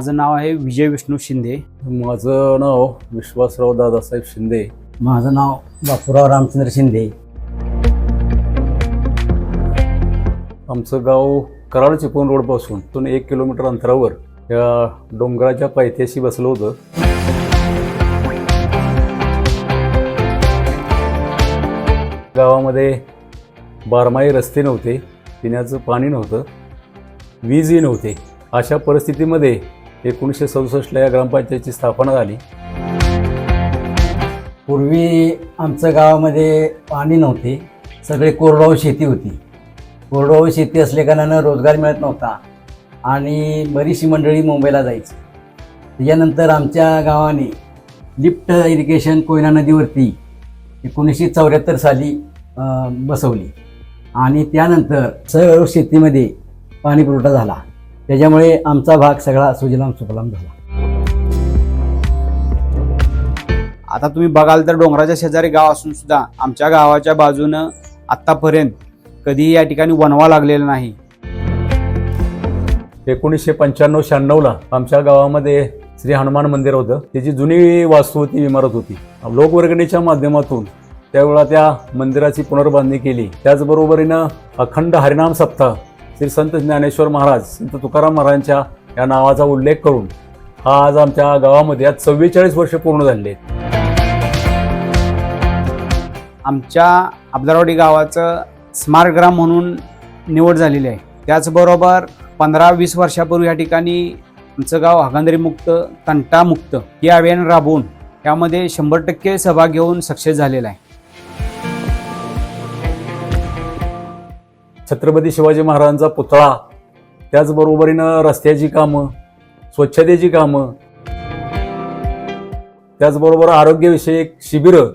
माझं नाव आहे विजय विष्णू शिंदे. माझं नाव विश्वासराव दादासाहेब शिंदे. माझं नाव बापूराव रामचंद्र शिंदे. आमचं गाव कराड चिपळूण रोडपासून तिथून एक किलोमीटर अंतरावर या डोंगराच्या पायथ्याशी बसलं होतं. गावामध्ये बारमाही रस्ते नव्हते पिण्याचं पाणी नव्हतं वीजही नव्हते. अशा परिस्थितीमध्ये एकोणीसशे सदुसष्टला या ग्रामपंचायतीची स्थापना झाली. पूर्वी आमच्या गावामध्ये पाणी नव्हते. सगळे कोरडवाहू शेती होती. कोरडवाहू शेती असल्याकारणानं रोजगार मिळत नव्हता आणि बरीचशी मंडळी मुंबईला जायची. त्याच्यानंतर आमच्या गावाने लिफ्ट इरिगेशन कोयना नदीवरती एकोणीसशे चौऱ्याहत्तर साली बसवली. आणि त्यानंतर सर्व शेतीमध्ये पाणी पुरवठा झाला. त्याच्यामुळे आमचा भाग सगळा सुजलाम सुफलाम झाला. आता तुम्ही बघाल तर डोंगराच्या शेजारी गाव असून सुद्धा आमच्या गावाच्या बाजूनं आत्तापर्यंत कधीही या ठिकाणी वनवा लागलेला नाही. एकोणीसशे पंच्याण्णव शहाण्णवला आमच्या गावामध्ये श्री हनुमान मंदिर होतं. त्याची जुनी वास्तू होती इमारत होती. लोकवर्गणीच्या माध्यमातून त्यावेळा त्या मंदिराची पुनर्बांधणी केली. त्याचबरोबरीनं अखंड हरिनाम सप्ताह श्री संत ज्ञानेश्वर महाराज संत तुकाराम महाराजांच्या या नावाचा उल्लेख करून हा आज आमच्या गावामध्ये आज चव्वेचाळीस वर्ष पूर्ण झाले. आमच्या अब्दारवाडी गावाचं स्मार्ट ग्राम म्हणून निवड झालेली आहे. त्याचबरोबर पंधरा वीस वर्षापूर्वी या ठिकाणी आमचं गाव हागंदरीमुक्त तंटामुक्त हे अभियान राबवून त्यामध्ये शंभर टक्के सहभाग घेऊन सक्सेस झालेला आहे. छत्रपती शिवाजी महाराजांचा पुतळा त्याचबरोबरीनं रस्त्याची कामं स्वच्छतेची कामं त्याचबरोबर आरोग्यविषयक शिबिरं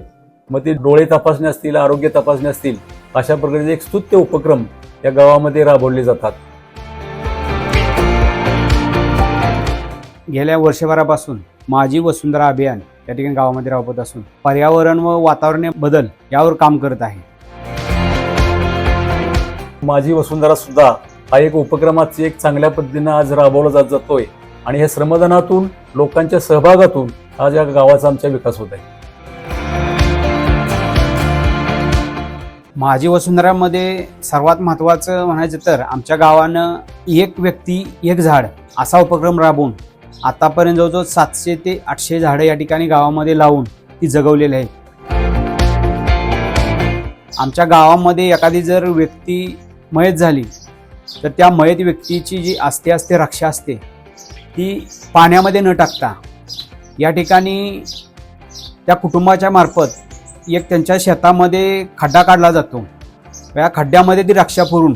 मग ते डोळे तपासणी असतील आरोग्य तपासणी असतील अशा प्रकारचे एक स्तुत्य उपक्रम या गावामध्ये राबवले जातात. गेल्या वर्षभरापासून माझी वसुंधरा अभियान या ठिकाणी गावामध्ये राबवत असून पर्यावरण व वातावरणीय बदल यावर काम करत आहे. माझी वसुंधरा सुद्धा हा एक उपक्रमाची एक चांगल्या पद्धतीनं आज राबवला जात जातोय. आणि या श्रमदानातून लोकांच्या सहभागातून आज या गावाचा आमचा विकास होत आहे. माझी वसुंधरामध्ये सर्वात महत्त्वाचं म्हणायचं तर आमच्या गावानं एक व्यक्ती एक झाड असा उपक्रम राबवून आतापर्यंत जवळजवळ सातशे ते आठशे झाडं या ठिकाणी गावामध्ये लावून ती जगवलेली आहेत आमच्या गावामध्ये एखादी जर व्यक्ती मयत झाली तर त्या मयत व्यक्तीची जी असते असते रक्षा असते ती पाण्यामध्ये न टाकता या ठिकाणी त्या कुटुंबाच्या मार्फत एक त्यांच्या शेतामध्ये खड्डा काढला जातो. या खड्ड्यामध्ये ती रक्षा पुरून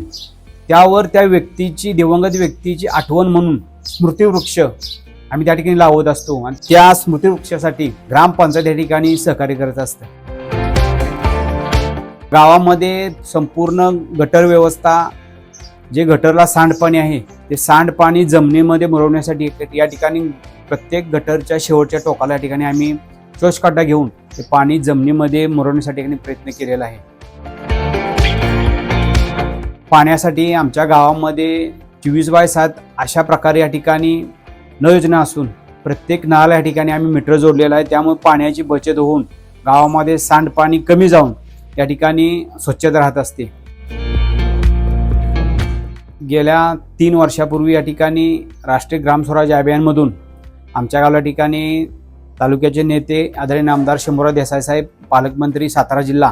त्यावर त्या व्यक्तीची दिवंगत व्यक्तीची आठवण म्हणून स्मृतिवृक्ष आम्ही त्या ठिकाणी लावत असतो. आणि त्या स्मृतिवृक्षासाठी ग्रामपंचायत या ठिकाणी सहकार्य करत असतं. गावामध्ये संपूर्ण गटर व्यवस्था जे गटरला सांडपाणी आहे ते सांडपाणी जमिनीमध्ये मुरवण्यासाठी या ठिकाणी प्रत्येक गटरच्या शेवटच्या टोकाला या ठिकाणी आम्ही चोषकाटा घेऊन ते पाणी जमिनीमध्ये मुरवण्यासाठी प्रयत्न केलेला आहे. पाण्यासाठी आमच्या गावामध्ये चोवीस बाय सात अशा प्रकारे या ठिकाणी न योजना असून प्रत्येक नळाला या ठिकाणी आम्ही मीटर जोडलेलं आहे. त्यामुळे पाण्याची बचत होऊन गावामध्ये सांडपाणी कमी जाऊन या ठिकाणी स्वच्छता राहत असते. गेल्या तीन वर्षापूर्वी या ठिकाणी राष्ट्रीय ग्रामस्वराज्य अभियानमधून आमच्या गावाला ठिकाणी तालुक्याचे नेते आदरणीय आमदार शंभूराव देसाई साहेब पालकमंत्री सातारा जिल्हा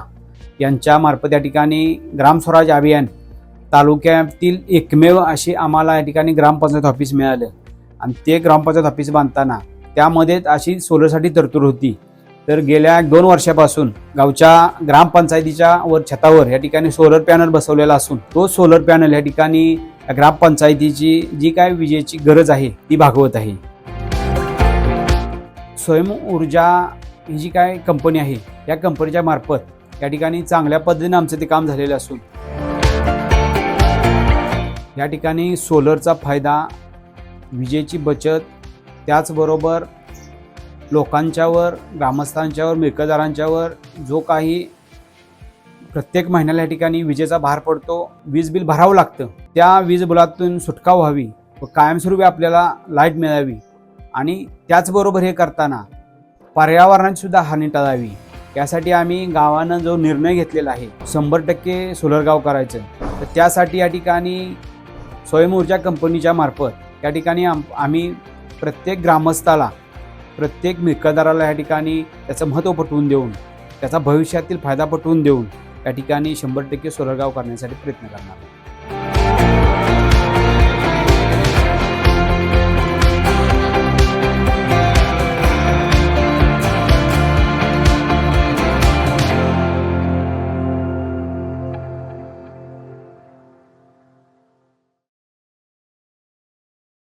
यांच्यामार्फत या ठिकाणी ग्रामस्वराज अभियान तालुक्यातील एकमेव असे आम्हाला या ठिकाणी ग्रामपंचायत ऑफिस मिळालं. आणि ते ग्रामपंचायत ऑफिस बांधताना त्यामध्ये अशी सोलरसाठी तरतूद होती. तर गेल्या दोन वर्षापासून गावच्या ग्रामपंचायतीच्या वर छतावर या ठिकाणी सोलर पॅनल बसवलेला असून तो सोलर पॅनल या ठिकाणी ग्रामपंचायतीची जी काय विजेची गरज आहे ती भागवत आहे. स्वयं ऊर्जा ही जी काय कंपनी आहे या कंपनीच्या मार्फत या ठिकाणी चांगल्या पद्धतीने आमचं ते काम झालेलं असून या ठिकाणी सोलरचा फायदा विजेची बचत त्याचबरोबर लोकांच्यावर ग्रामस्थांच्यावर मिळकतदारांच्यावर जो काही प्रत्येक महिन्याला या ठिकाणी विजेचा भार पडतो वीज बिल भरावं लागतं. त्या वीज बिलातून सुटका व्हावी व कायमस्वरूपी आपल्याला लाइट मिळावी आणि त्याचबरोबर हे करताना पर्यावरणाची सुद्धा हानी टाळावी. यासाठी आम्ही गावानं जो निर्णय घेतलेला आहे शंभर टक्के सोलर गाव करायचं तर त्यासाठी या ठिकाणी स्वयंऊर्जा कंपनीच्या मार्फत या ठिकाणी आम आम्ही प्रत्येक ग्रामस्थाला प्रत्येक मिळकतदाराला या ठिकाणी त्याचं महत्त्व पटवून देऊन त्याचा भविष्यातील फायदा पटवून देऊन या ठिकाणी शंभर टक्के सोलरगाव करण्यासाठी प्रयत्न करणार